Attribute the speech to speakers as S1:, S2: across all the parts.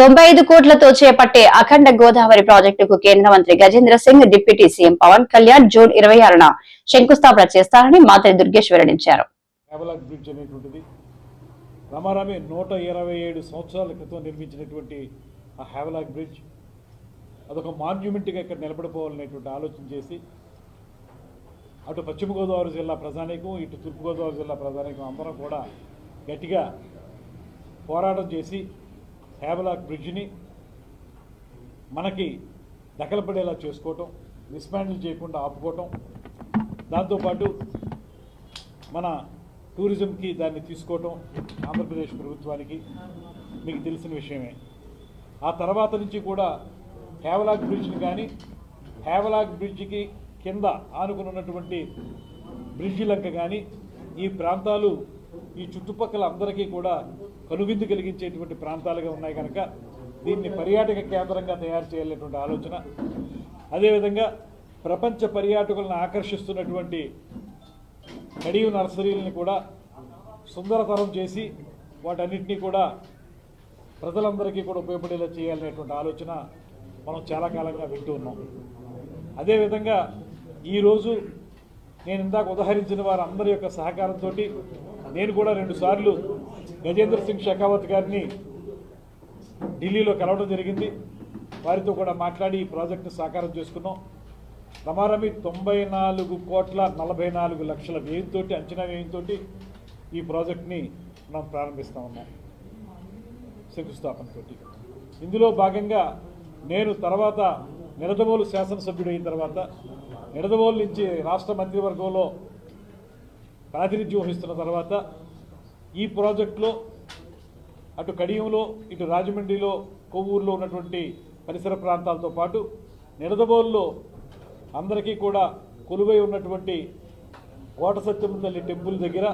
S1: తొంభై ఐదు కోట్లతో చేపట్టే అఖండ గోదావరి ప్రాజెక్టుకు కేంద్ర మంత్రి Gajendra Singh deputy CM Pawan Kalyan June ఇరవై ఆరున శంకుస్థాపన చేస్తారని మంత్రి దుర్గేష్ వెల్లడించారు.
S2: బ్రిడ్జ్ అనేటువంటిది రమారామి నూట ఇరవై ఏడు సంవత్సరాల క్రితం నిర్మించినటువంటి ఆ హ్యావలాక్ బ్రిడ్జ్ అదొక మాన్యుమెంట్గా ఇక్కడ నిలబడిపోవాలనేటువంటి ఆలోచన చేసి అటు పశ్చిమ గోదావరి జిల్లా ప్రజానీకం ఇటు తూర్పుగోదావరి జిల్లా ప్రజానీకం అందరం కూడా గట్టిగా పోరాటం చేసి హ్యావలాక్ బ్రిడ్జిని మనకి దకలపడేలా చేసుకోవటం మిస్మాండిల్ చేయకుండా ఆపుకోవటం దాంతోపాటు మన టూరిజంకి దాన్ని తీసుకోవటం ఆంధ్రప్రదేశ్ ప్రభుత్వానికి మీకు తెలిసిన విషయమే. ఆ తర్వాత నుంచి కూడా హేవలాక్ బ్రిడ్జ్ని కానీ హేవలాక్ బ్రిడ్జికి కింద ఆనుకుని ఉన్నటువంటి బ్రిడ్జి లంక కానీ ఈ ప్రాంతాలు ఈ చుట్టుపక్కల అందరికీ కూడా కనువిందు కలిగించేటువంటి ప్రాంతాలుగా ఉన్నాయి కనుక దీన్ని పర్యాటక కేంద్రంగా తయారు చేయాలనేటువంటి ఆలోచన. అదేవిధంగా ప్రపంచ పర్యాటకులను ఆకర్షిస్తున్నటువంటి కడియు నర్సరీలని కూడా సుందరతరం చేసి వాటన్నిటినీ కూడా ప్రజలందరికీ కూడా ఉపయోగపడేలా చేయాలనేటువంటి ఆలోచన మనం చాలా కాలంగా వింటూ ఉన్నాం. అదేవిధంగా ఈరోజు నేను ఇందాక ఉదహరించిన వారందరి యొక్క సహకారంతో నేను కూడా రెండుసార్లు గజేంద్ర సింగ్ షెకావత్ గారిని ఢిల్లీలో కలవడం జరిగింది. వారితో కూడా మాట్లాడి ఈ ప్రాజెక్టును సాకారం చేసుకున్నాం. రమారమి తొంభై నాలుగు కోట్ల నలభై నాలుగు లక్షల వ్యయంతో అంచనా వ్యయంతో ఈ ప్రాజెక్ట్ని మనం ప్రారంభిస్తూ ఉన్నాం. శంకుస్థాపనతో ఇందులో భాగంగా నేను తర్వాత నిడదవోలు శాసనసభ్యుడు అయిన తర్వాత నిడదవోలు నుంచి రాష్ట్ర మంత్రివర్గంలో ప్రాతినిధ్యం వహిస్తున్న తర్వాత ఈ ప్రాజెక్టులో అటు కడియంలో ఇటు రాజమండ్రిలో కొవ్వూరులో ఉన్నటువంటి పరిసర ప్రాంతాలతో పాటు నిడదబోలులో అందరికీ కూడా కొలువై ఉన్నటువంటి కోట సత్యమ్మ తల్లి టెంపుల్ దగ్గర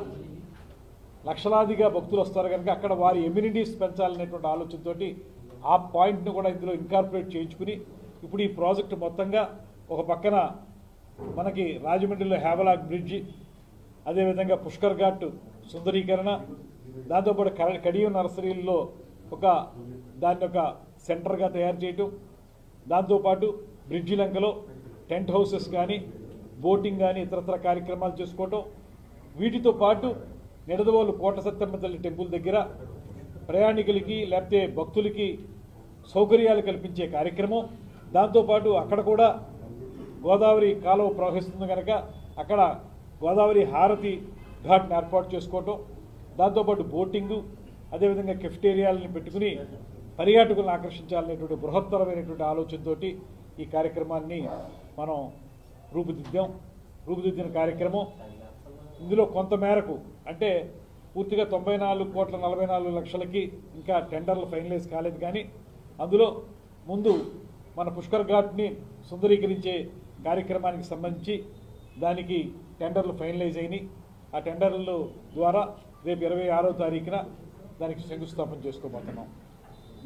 S2: లక్షలాదిగా భక్తులు వస్తారు కనుక అక్కడ వారి ఎమ్యూనిటీస్ పెంచాలనేటువంటి ఆలోచనతోటి ఆ పాయింట్ను కూడా ఇందులో ఇన్కార్పొరేట్ చేయించుకుని ఇప్పుడు ఈ ప్రాజెక్టు మొత్తంగా ఒక పక్కన మనకి రాజమండ్రిలో హేవలాగ్ బ్రిడ్జి అదేవిధంగా పుష్కర్ ఘాట్ సుందరీకరణ దాంతోపాటు కర- కడియం నర్సరీల్లో ఒక దాన్ని ఒక సెంటర్గా తయారు చేయటం దాంతోపాటు బ్రిడ్జి లంకలో టెంట్ హౌసెస్ కానీ బోటింగ్ కానీ ఇతరత్ర కార్యక్రమాలు చేసుకోవటం వీటితో పాటు నిడదవోలు కోట సత్యమ్మ తల్లి టెంపుల్ దగ్గర ప్రయాణికులకి లేకపోతే భక్తులకి సౌకర్యాలు కల్పించే కార్యక్రమం దాంతోపాటు అక్కడ కూడా గోదావరి కాలువ ప్రవహిస్తుంది కనుక అక్కడ గోదావరి హారతి ఘాట్ని ఏర్పాటు చేసుకోవటం దాంతోపాటు బోటింగు అదేవిధంగా కెఫ్టేరియాలని పెట్టుకుని పర్యాటకులను ఆకర్షించాలనేటువంటి బృహత్తరమైనటువంటి ఆలోచనతోటి ఈ కార్యక్రమాన్ని మనం రూపుదిద్దాం. రూపుదిద్దిన కార్యక్రమం ఇందులో కొంత మేరకు అంటే పూర్తిగా తొంభై నాలుగు కోట్ల నలభై నాలుగు లక్షలకి ఇంకా టెండర్లు ఫైనలైజ్ కాలేదు కానీ అందులో ముందు మన పుష్కర్ ఘాట్ని సుందరీకరించే కార్యక్రమానికి సంబంధించి దానికి టెండర్లు ఫైనలైజ్ అయినాయి. ఆ టెండర్ల ద్వారా రేపు ఇరవై ఆరో తారీఖున దానికి శంకుస్థాపన చేసుకోబోతున్నాం.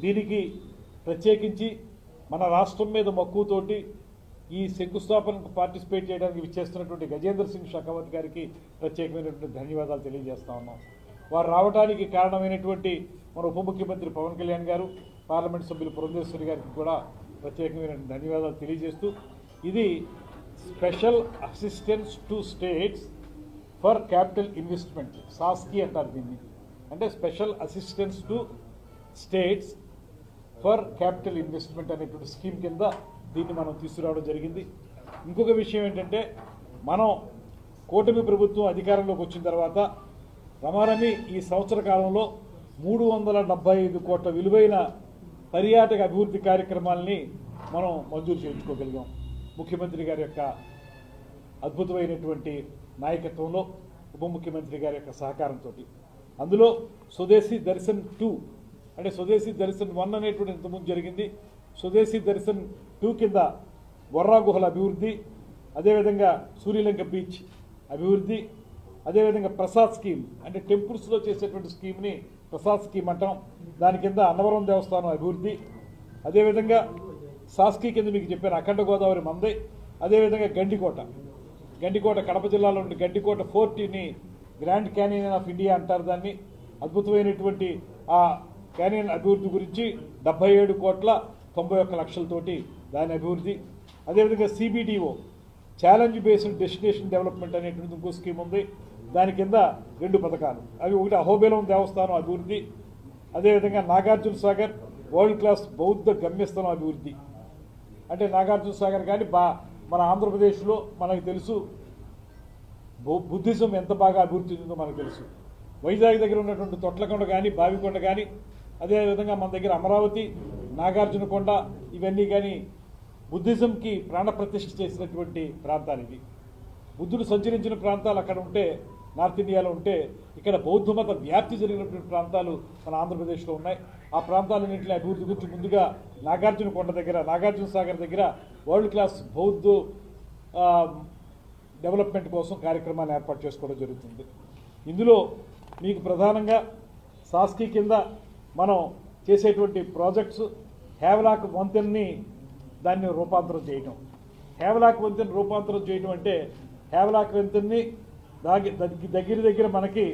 S2: దీనికి ప్రత్యేకించి మన రాష్ట్రం మీద మక్కువతోటి ఈ శంకుస్థాపనకు పార్టిసిపేట్ చేయడానికి విచ్చేస్తున్నటువంటి గజేంద్ర సింగ్ షెకావత్ గారికి ప్రత్యేకమైనటువంటి ధన్యవాదాలు తెలియజేస్తా ఉన్నాం. వారు రావడానికి కారణమైనటువంటి మన ఉప ముఖ్యమంత్రి పవన్ కళ్యాణ్ గారు పార్లమెంట్ సభ్యులు పురంధేశ్వరి గారికి కూడా ప్రత్యేకమైన ధన్యవాదాలు తెలియజేస్తూ ఇది special assistance to states for capital investment సాస్కి అంటారు దీన్ని. అంటే special assistance to states for capital investment అనేటువంటి స్కీమ్ కింద దీన్ని మనం తీసుకురావడం జరిగింది. ఇంకొక విషయం ఏంటంటే మనం కూటమి ప్రభుత్వం అధికారంలోకి వచ్చిన తర్వాత రమారమి ఈ సంవత్సర కాలంలో మూడు వందల డెబ్బై ఐదు కోట్ల విలువైన పర్యాటక అభివృద్ధి కార్యక్రమాలని మనం మంజూరు చేయించుకోగలిగాం. ముఖ్యమంత్రి గారి యొక్క అద్భుతమైనటువంటి నాయకత్వంలో ఉప ముఖ్యమంత్రి గారి యొక్క సహకారంతో అందులో స్వదేశీ దర్శన్ టూ అంటే స్వదేశీ దర్శన్ వన్ అనేటువంటి ఇంతకుముందు జరిగింది. స్వదేశీ దర్శన్ టూ కింద బొర్రా గుహల అభివృద్ధి అదేవిధంగా సూర్యలంక బీచ్ అభివృద్ధి అదేవిధంగా ప్రసాద్ స్కీమ్ అంటే టెంపుల్స్లో చేసేటువంటి స్కీమ్ని ప్రసాద్ స్కీమ్ అంటాం. దాని కింద అన్నవరం దేవస్థానం అభివృద్ధి అదేవిధంగా సాస్కీ కింద మీకు చెప్పాను అఖండ గోదావరి మందే అదేవిధంగా గండికోట. గండికోట కడప జిల్లాలో ఉండే గండికోట ఫోర్టీని గ్రాండ్ క్యానియన్ ఆఫ్ ఇండియా అంటారు దాన్ని. అద్భుతమైనటువంటి ఆ క్యానియన్ అభివృద్ధి గురించి డెబ్బై ఏడు కోట్ల తొంభై ఒక్క లక్షలతోటి దాని అభివృద్ధి. అదేవిధంగా సిబిడిఓ ఛాలెంజ్ బేస్డ్ డెస్టినేషన్ డెవలప్మెంట్ అనేటువంటి ఇంకో స్కీమ్ ఉంది. దాని కింద రెండు పథకాలు. అవి ఒకటి అహోబేలం దేవస్థానం అభివృద్ధి అదేవిధంగా నాగార్జున సాగర్ వరల్డ్ క్లాస్ బౌద్ధ గమ్యస్థలం అభివృద్ధి. అంటే నాగార్జున సాగర్ కానీ బా మన ఆంధ్రప్రదేశ్లో మనకు తెలుసు బుద్ధిజం ఎంత బాగా అభివృద్ధి చెందిందో మనకు తెలుసు. వైజాగ్ దగ్గర ఉన్నటువంటి తొట్లకొండ కానీ బావికొండ కానీ అదేవిధంగా మన దగ్గర అమరావతి నాగార్జునకొండ ఇవన్నీ కానీ బుద్ధిజంకి ప్రాణప్రతిష్ఠ చేసినటువంటి ప్రాంతాలు ఇవి. బుద్ధుడు సంచరించిన ప్రాంతాలు అక్కడ ఉంటే నార్త్ ఇండియాలో ఉంటే ఇక్కడ బౌద్ధ మత వ్యాప్తి జరిగినటువంటి ప్రాంతాలు మన ఆంధ్రప్రదేశ్లో ఉన్నాయి. ఆ ప్రాంతాలన్నింటినీ అభివృద్ధి గురించి ముందుగా నాగార్జున కొండ దగ్గర నాగార్జున సాగర్ దగ్గర వరల్డ్ క్లాస్ బౌద్ధ డెవలప్మెంట్ కోసం కార్యక్రమాన్ని ఏర్పాటు చేసుకోవడం జరుగుతుంది. ఇందులో మీకు ప్రధానంగా సాస్కి కింద మనం చేసేటువంటి ప్రాజెక్ట్స్ హేవలాక్ వంతెన్ని దాన్ని రూపాంతరం చేయటం. హేవలాక్ వంతెన రూపాంతరం చేయటం అంటే హేవలాక్ వంతెన్ని దాగి దగ్గర దగ్గర మనకి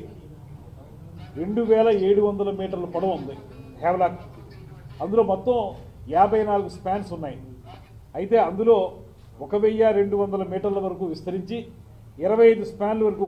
S2: రెండు వేల ఏడు వందల మీటర్ల పొడవు ఉంది. హేవలాక్ అందులో మొత్తం యాభై నాలుగు స్పాన్స్ ఉన్నాయి. అయితే అందులో ఒక వెయ్యి రెండు వందల మీటర్ల వరకు విస్తరించి ఇరవై ఐదు స్పాన్ల వరకు